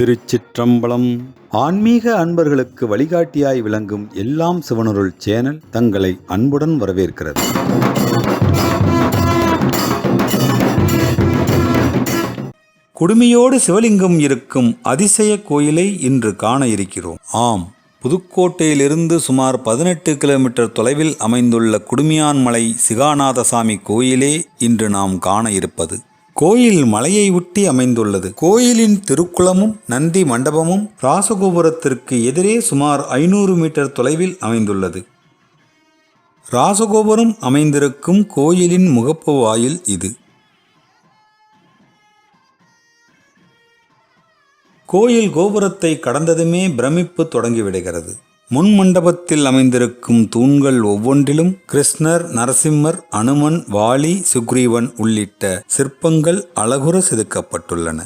திருச்சிற்றம்பலம். ஆன்மீக அன்பர்களுக்கு வழிகாட்டியாய் விளங்கும் எல்லாம் சிவனருள் சேனல் தங்களை அன்புடன் வரவேற்கிறது. கொடுமையோடு சிவலிங்கம் இருக்கும் அதிசய கோயிலை இன்று காண இருக்கிறோம். ஆம் புதுக்கோட்டையிலிருந்து சுமார் பதினெட்டு கிலோமீட்டர் தொலைவில் அமைந்துள்ள குடுமியான்மலை சிகாநாதசாமி கோயிலே இன்று நாம் காண இருப்பது. கோயில் மலையை ஒட்டி அமைந்துள்ளது. கோயிலின் திருக்குளமும் நந்தி மண்டபமும் ராசகோபுரத்திற்கு எதிரே சுமார் ஐநூறு மீட்டர் தொலைவில் அமைந்துள்ளது. ராசகோபுரம் அமைந்திருக்கும் கோயிலின் முகப்பு வாயில் இது. கோயில் கோபுரத்தை கடந்ததுமே பிரமிப்பு தொடங்கிவிடுகிறது முன் மண்டபத்தில் அமைந்திருக்கும் தூண்கள் ஒவ்வொன்றிலும் கிருஷ்ணர் நரசிம்மர் அனுமன் வாலி சுக்ரீவன் உள்ளிட்ட சிற்பங்கள் அழகுற செதுக்கப்பட்டுள்ளன.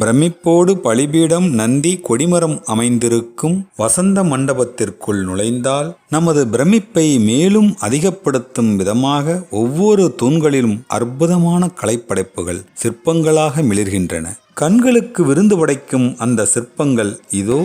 பிரமிப்போடு பலிபீடம் நந்தி கொடிமரம் அமைந்திருக்கும் வசந்த மண்டபத்திற்குள் நுழைந்தால் நமது பிரமிப்பை மேலும் அதிகப்படுத்தும் விதமாக ஒவ்வொரு தூண்களிலும் அற்புதமான கலைப்படைப்புகள் சிற்பங்களாக மிளிர்கின்றன. கண்களுக்கு விருந்து படைக்கும் அந்த சிற்பங்கள் இதோ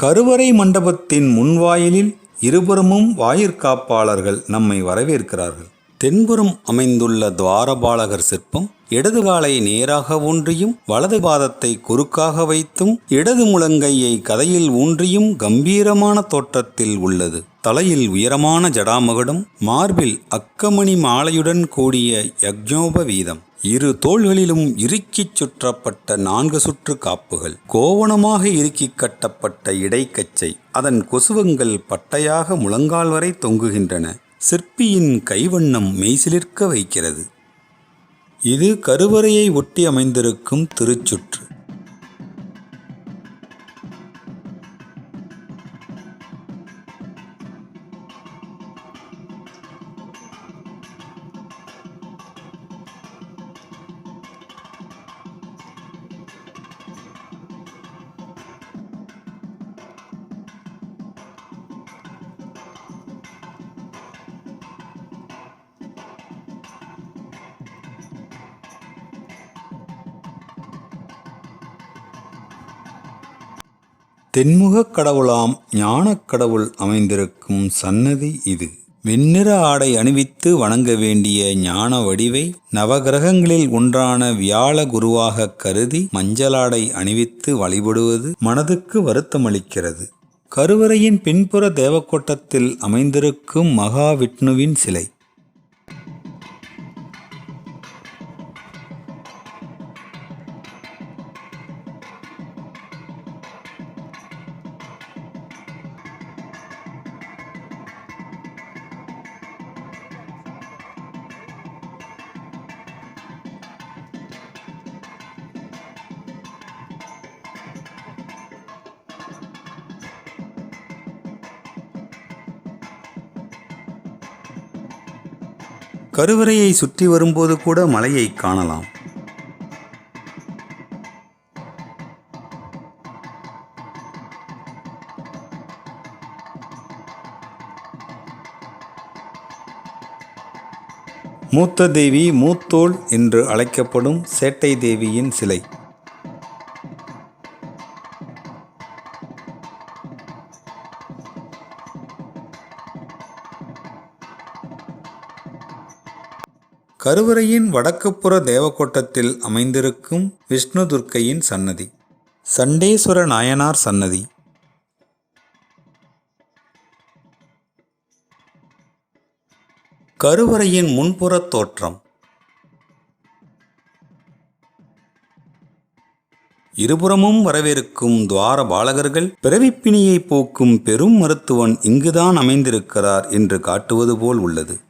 கருவறை மண்டபத்தின் முன்வாயிலில் இருபுறமும் வாயிற்காப்பாளர்கள் நம்மை வரவேற்கிறார்கள். தென்புறம் அமைந்துள்ள துவாரபாலகர் சிற்பம் இடது காலை நேராக ஊன்றியும் வலது பாதத்தை குறுக்காக வைத்தும் இடது முழங்கையை கதையில் ஊன்றியும் கம்பீரமான தோற்றத்தில் உள்ளது. தலையில் உயரமான ஜடாமகுடம் மார்பில் அக்கமணி மாலையுடன் கூடிய யக்ஞோப வீதம் இரு தோள்களிலும் இறுக்கிச் சுற்றப்பட்ட நான்கு சுற்று காப்புகள் கோவணமாக இறுக்கிக் கட்டப்பட்ட இடைக்கச்சை அதன் கொசுவங்கள் பட்டையாக முழங்கால் வரை தொங்குகின்றன. சிற்பியின் கைவண்ணம் மெய்சிலிர்க்க வைக்கிறது. இது கருவறையை ஒட்டி அமைந்திருக்கும் திருச்சுற்று. தென்முகக் கடவுளாம் ஞானக் கடவுள் அமைந்திருக்கும் சன்னதி இது. வெண்ணிற ஆடை அணிவித்து வணங்க வேண்டிய ஞான வடிவை நவகிரகங்களில் ஒன்றான வியாழ குருவாக கருதி மஞ்சளாடை அணிவித்து வழிபடுவது மனதுக்கு வருத்தமளிக்கிறது. கருவறையின் பின்புற தேவக்கோட்டத்தில் அமைந்திருக்கும் மகாவிஷ்ணுவின் சிலை. கருவறையை சுற்றி வரும்போது கூட மலையை காணலாம். மூத்த தேவி மூத்தோள் என்று அழைக்கப்படும் சேட்டை தேவியின் சிலை. கருவறையின் வடக்குப்புற தேவக்கோட்டத்தில் அமைந்திருக்கும் விஷ்ணு துர்க்கையின் சன்னதி. சண்டேஸ்வர நாயனார் சன்னதி. கருவறையின் முன்புறத் தோற்றம். இருபுறமும் வரவிருக்கும் துவார பாலகர்கள் பிறவிப்பிணியை போக்கும் பெரும் மருத்துவன் இங்குதான் அமைந்திருக்கிறார் என்று காட்டுவது போல் உள்ளது.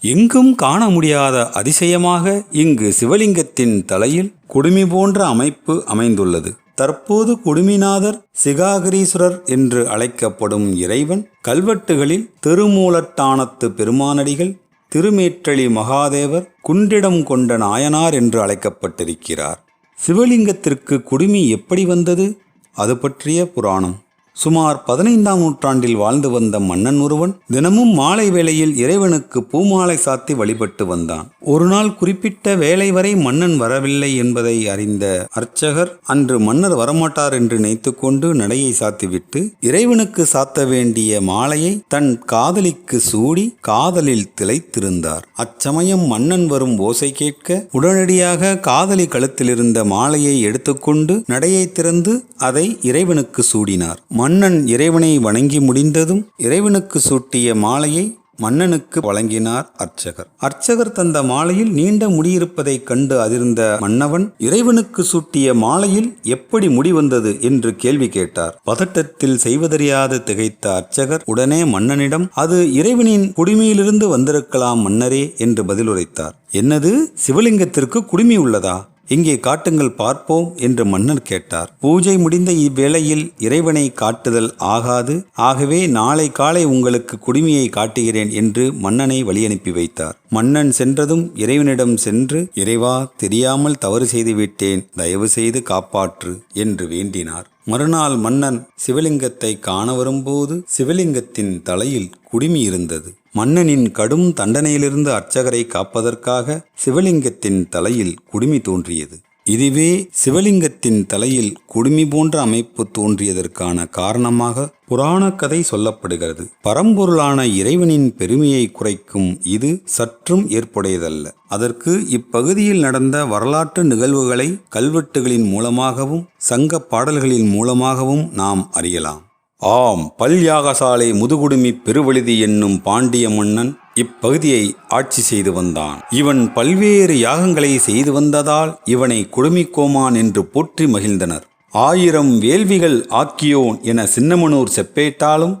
எங்கும் காண முடியாத அதிசயமாக இங்கு சிவலிங்கத்தின் தலையில் குடுமி போன்ற அமைப்பு அமைந்துள்ளது. தற்போது குடுமிநாதர் சிகாகரீஸ்வரர் என்று அழைக்கப்படும் இறைவன் கல்வெட்டுகளில் திருமூலட்டானத்து பெருமானடிகள் திருமேற்றளி மகாதேவர் குன்றிடம் கொண்ட நாயனார் என்று அழைக்கப்பட்டிருக்கிறார். சிவலிங்கத்திற்கு குடுமி எப்படி வந்தது? அது பற்றிய புராணம். சுமார் பதினைந்தாம் நூற்றாண்டில் வாழ்ந்து வந்த மன்னன் ஒருவன் தினமும் மாலை வேளையில் இறைவனுக்கு பூமாலை சாத்தி வழிபட்டு வந்தான். ஒரு நாள் குறிப்பிட்ட வேலை வரை மன்னன் வரவில்லை என்பதை அறிந்த அர்ச்சகர் அன்று மன்னர் வரமாட்டார் என்று நினைத்துக்கொண்டு நடையை சாத்திவிட்டு இறைவனுக்கு சாத்த வேண்டிய மாலையை தன் காதலிக்கு சூடி காதலில் திளைத்திருந்தார். அச்சமயம் மன்னன் வரும் ஓசை கேட்க உடனடியாக காதலி கழுத்திலிருந்த மாலையை எடுத்துக்கொண்டு நடையை திறந்து அதை இறைவனுக்கு சூடினார். மன்னன் இறைவனை வணங்கி முடிந்ததும் இறைவனுக்கு சூட்டிய மாலையை மன்னனுக்கு வழங்கினார் அர்ச்சகர். அர்ச்சகர் தந்த மாலையில் நீண்ட முடியிருப்பதைக் கண்டு அதிர்ந்த மன்னவன் இறைவனுக்கு சூட்டிய மாலையில் எப்படி முடி வந்தது என்று கேள்வி கேட்டார். பதட்டத்தில் செய்வதறியாது திகைத்த அர்ச்சகர் உடனே மன்னனிடம் அது இறைவனின் குடுமியிலிருந்து வந்திருக்கலாம் மன்னரே என்று பதிலுரைத்தார். என்னது? சிவலிங்கத்திற்கு குடுமி உள்ளதா? இங்கே காட்டுங்கள் பார்ப்போம் என்று மன்னர் கேட்டார். பூஜை முடிந்த இவ்வேளையில் இறைவனை காட்டுதல் ஆகாது. ஆகவே நாளை காலை உங்களுக்கு குடுமியை காட்டுகிறேன் என்று மன்னனை வழியனுப்பி வைத்தார். மன்னன் சென்றதும் இறைவனிடம் சென்று இறைவா தெரியாமல் தவறு செய்துவிட்டேன் தயவு செய்து காப்பாற்று என்று வேண்டினார். மறுநாள் மன்னன் சிவலிங்கத்தை காண வரும்போது சிவலிங்கத்தின் தலையில் குடுமி இருந்தது. மன்னனின் கடும் தண்டனையிலிருந்து அர்ச்சகரை காப்பதற்காக சிவலிங்கத்தின் தலையில் குடுமி தோன்றியது. இதுவே சிவலிங்கத்தின் தலையில் குடுமி போன்ற அமைப்பு தோன்றியதற்கான காரணமாக புராண கதை சொல்லப்படுகிறது. பரம்பொருளான இறைவனின் பெருமையை குறைக்கும் இது சற்றும் ஏற்புடையதல்ல. அதற்கு இப்பகுதியில் நடந்த வரலாற்று நிகழ்வுகளை கல்வெட்டுகளின் மூலமாகவும் சங்க பாடல்களின் மூலமாகவும் நாம் அறியலாம். ஆம் பல்யாகசாலை முதுகுடுமி பெருவழுதி என்னும் பாண்டிய மன்னன் இப்பகுதியை ஆட்சி செய்து வந்தான். இவன் பல்வேறு யாகங்களை செய்து வந்ததால் இவனை குடுமிக்கோமான் என்று போற்றி மகிழ்ந்தனர். ஆயிரம் வேள்விகள் ஆக்கியோன் என சின்னமனூர் செப்பேட்டாலும்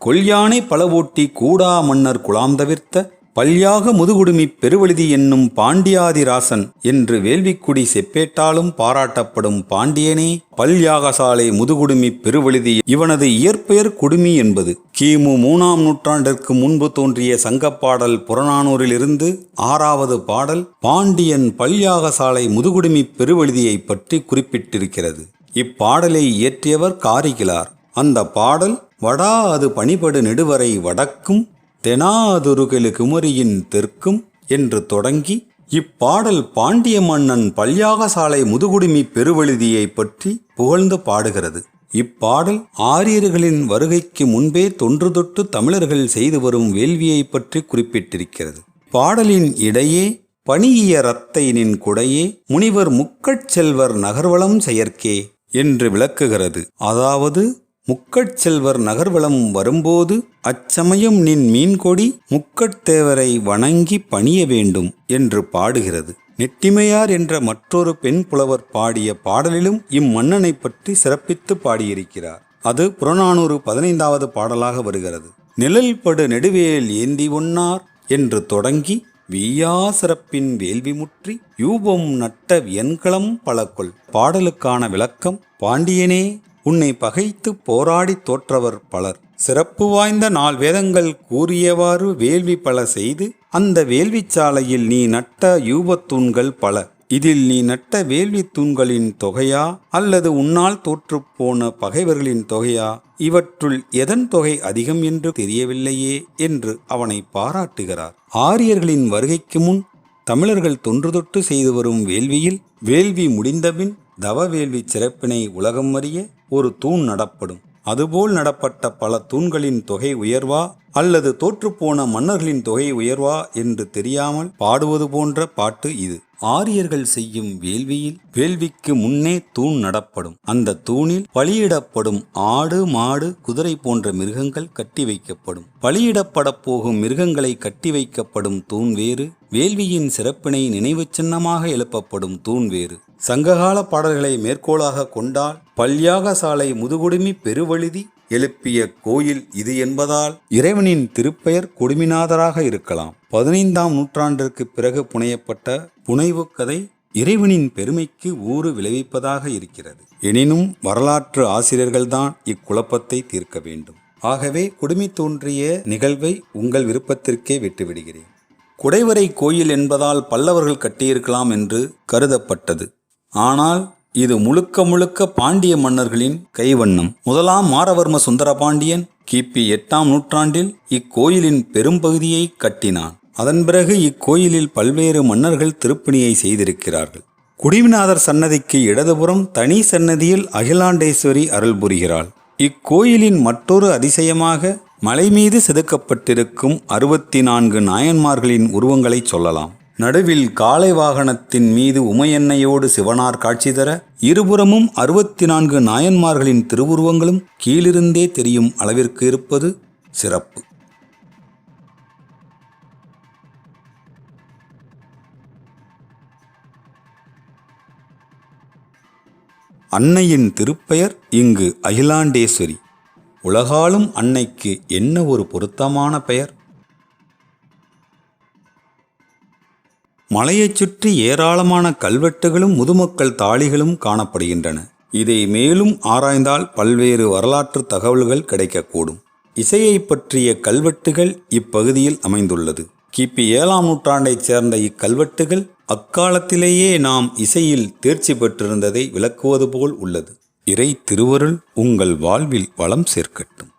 கொல்யானை பலவூட்டி கூடா மன்னர் குலாம் தவிர்த்த பல்யாக முதுகுடுமி பெருவழுதி என்னும் பாண்டியாதிராசன் என்று வேள்விக்குடி செப்பேட்டாலும் பாராட்டப்படும் பாண்டியனே பல்யாகசாலை முதுகுடுமி பெருவழுதி இவனது இயற்பெயர் குடுமி என்பது. கிமு மூணாம் நூற்றாண்டிற்கு முன்பு தோன்றிய சங்கப்பாடல் புறநானூரிலிருந்து ஆறாவது பாடல் பாண்டியன் பல்யாகசாலை முதுகுடுமி பெருவழுதியை பற்றி குறிப்பிட்டிருக்கிறது. இப்பாடலை இயற்றியவர் காரிகிலார். அந்த பாடல் வடா அது பணிபடு நெடுவரை வடக்கும் தெனாதுருகலு குமரியின் தெற்கும் என்று தொடங்கி இப்பாடல் பாண்டிய மன்னன் பல்யாகசாலை முதுகுடுமி பெருவழுதியை பற்றி புகழ்ந்து பாடுகிறது. இப்பாடல் ஆரியர்களின் வருகைக்கு முன்பே தொன்று தொட்டு தமிழர்கள் செய்து வரும் வேள்வியை பற்றி குறிப்பிட்டிருக்கிறது. பாடலின் இடையே பணியிய ரத்தையினின் குடையே முனிவர் முக்கட் செல்வர் நகர்வளம் செயற்கே என்று விளக்குகிறது. அதாவது முக்கட்செல்வர் நகர்வலம் வரும்போது அச்சமயம் நின் மீன்கொடி முக்கட்தேவரை வணங்கி பணிய வேண்டும் என்று பாடுகிறது. நெட்டிமையார் என்ற மற்றொரு பெண் புலவர் பாடிய பாடலிலும் இம்மன்னனை பற்றி சிறப்பித்து பாடியிருக்கிறார். அது புறநானூறு பதினைந்தாவது பாடலாக வருகிறது. நிழல் படு நெடுவேல் ஏந்தி ஒன்னார் என்று தொடங்கி வீயா சிறப்பின் வேள்வி முற்றி யூபம் நட்ட வியன்களம் பலக்கொள் பாடலுக்கான விளக்கம் பாண்டியனே உன்னை பகைத்து போராடி தோற்றவர் பலர். சிறப்பு வாய்ந்த நாள் வேதங்கள் கூறியவாறு வேள்வி பல செய்து அந்த வேள்விச்சாலையில் நீ நட்ட யூபத்தூண்கள் பல. இதில் நீ நட்ட வேள்வி தூண்களின் தொகையா? அல்லது உன்னால் தோற்றுப்போன பகைவர்களின் தொகையா? இவற்றுள் எதன் தொகை அதிகம் என்று தெரியவில்லையே என்று அவனை பாராட்டுகிறார். ஆரியர்களின் வருகைக்கு முன் தமிழர்கள் தொன்றுதொட்டு செய்து வரும் வேள்வியில் வேள்வி முடிந்தபின் தவ வேள்வி சிறப்பினை உலகம் அறிய ஒரு தூண் நடப்படும். அதுபோல் நடப்பட்ட பல தூண்களின் தொகை உயர்வா? அல்லது தோற்றுப்போன மன்னர்களின் தொகை உயர்வா? என்று தெரியாமல் பாடுவது போன்ற பாட்டு இது. ஆரியர்கள் செய்யும் வேள்வியில் வேள்விக்கு முன்னே தூண் நடப்படும். அந்த தூணில் பலியிடப்படும் ஆடு மாடு குதிரை போன்ற மிருகங்கள் கட்டி வைக்கப்படும். பலியிடப்படப் போகும் மிருகங்களை கட்டி வைக்கப்படும் தூண் வேறு. வேள்வியின் சிறப்பினை நினைவு சின்னமாக எழுப்பப்படும் தூண் வேறு. சங்ககால பாடல்களை மேற்கோளாக கொண்டால் பல்யாகசாலை முதுகுடுமி பெருவழுதி எழுப்பிய கோயில் இது என்பதால் இறைவனின் திருப்பெயர் கொடுமிநாதராக இருக்கலாம். பதினைந்தாம் நூற்றாண்டிற்கு பிறகு புனையப்பட்ட புனைவுக் கதை இறைவனின் பெருமைக்கு ஊறு விளைவிப்பதாக இருக்கிறது. எனினும் வரலாற்று ஆசிரியர்கள்தான் இக்குழப்பத்தை தீர்க்க வேண்டும். ஆகவே குடுமி தோன்றிய நிகழ்வை உங்கள் விருப்பத்திற்கே விட்டுவிடுகிறேன். குடைவரை கோயில் என்பதால் பல்லவர்கள் கட்டியிருக்கலாம் என்று கருதப்பட்டது. ஆனால் இது முழுக்க முழுக்க பாண்டிய மன்னர்களின் கைவண்ணம். முதலாம் மாரவர்ம சுந்தர பாண்டியன் கிபி எட்டாம் நூற்றாண்டில் இக்கோயிலின் பெரும்பகுதியை கட்டினான். அதன் பிறகு இக்கோயிலில் பல்வேறு மன்னர்கள் திருப்பணியை செய்திருக்கிறார்கள். குடிவிநாதர் சன்னதிக்கு இடதுபுறம் தனி சன்னதியில் அகிலாண்டேஸ்வரி அருள் புரிகிறாள். இக்கோயிலின் மற்றொரு அதிசயமாக மலை மீது செதுக்கப்பட்டிருக்கும் அறுபத்தி நான்கு நாயன்மார்களின் உருவங்களை சொல்லலாம். நடுவில் காளை வாகனத்தின் மீது உமையன்னையோடு சிவனார் காட்சி தர இருபுறமும் அறுபத்தி நான்கு நாயன்மார்களின் திருவுருவங்களும் கீழிருந்தே தெரியும் அளவிற்கு இருப்பது சிறப்பு. அன்னையின் திருப்பெயர் இங்கு அகிலாண்டேஸ்வரி. உலகாலும் அன்னைக்கு என்ன ஒரு பொருத்தமான பெயர்? மலையைச் சுற்றி ஏராளமான கல்வெட்டுகளும் முதுமக்கள் தாளிகளும் காணப்படுகின்றன. இதை மேலும் ஆராய்ந்தால் பல்வேறு வரலாற்று தகவல்கள் கிடைக்கக்கூடும். இசையை பற்றிய கல்வெட்டுகள் இப்பகுதியில் அமைந்துள்ளது. கிபி ஏழாம் நூற்றாண்டைச் சேர்ந்த இக்கல்வெட்டுகள் அக்காலத்திலேயே நாம் இசையில் தேர்ச்சி பெற்றிருந்ததை விளக்குவது போல் உள்ளது. இறை திருவருள் உங்கள் வாழ்வில் வளம் சேர்க்கட்டும்.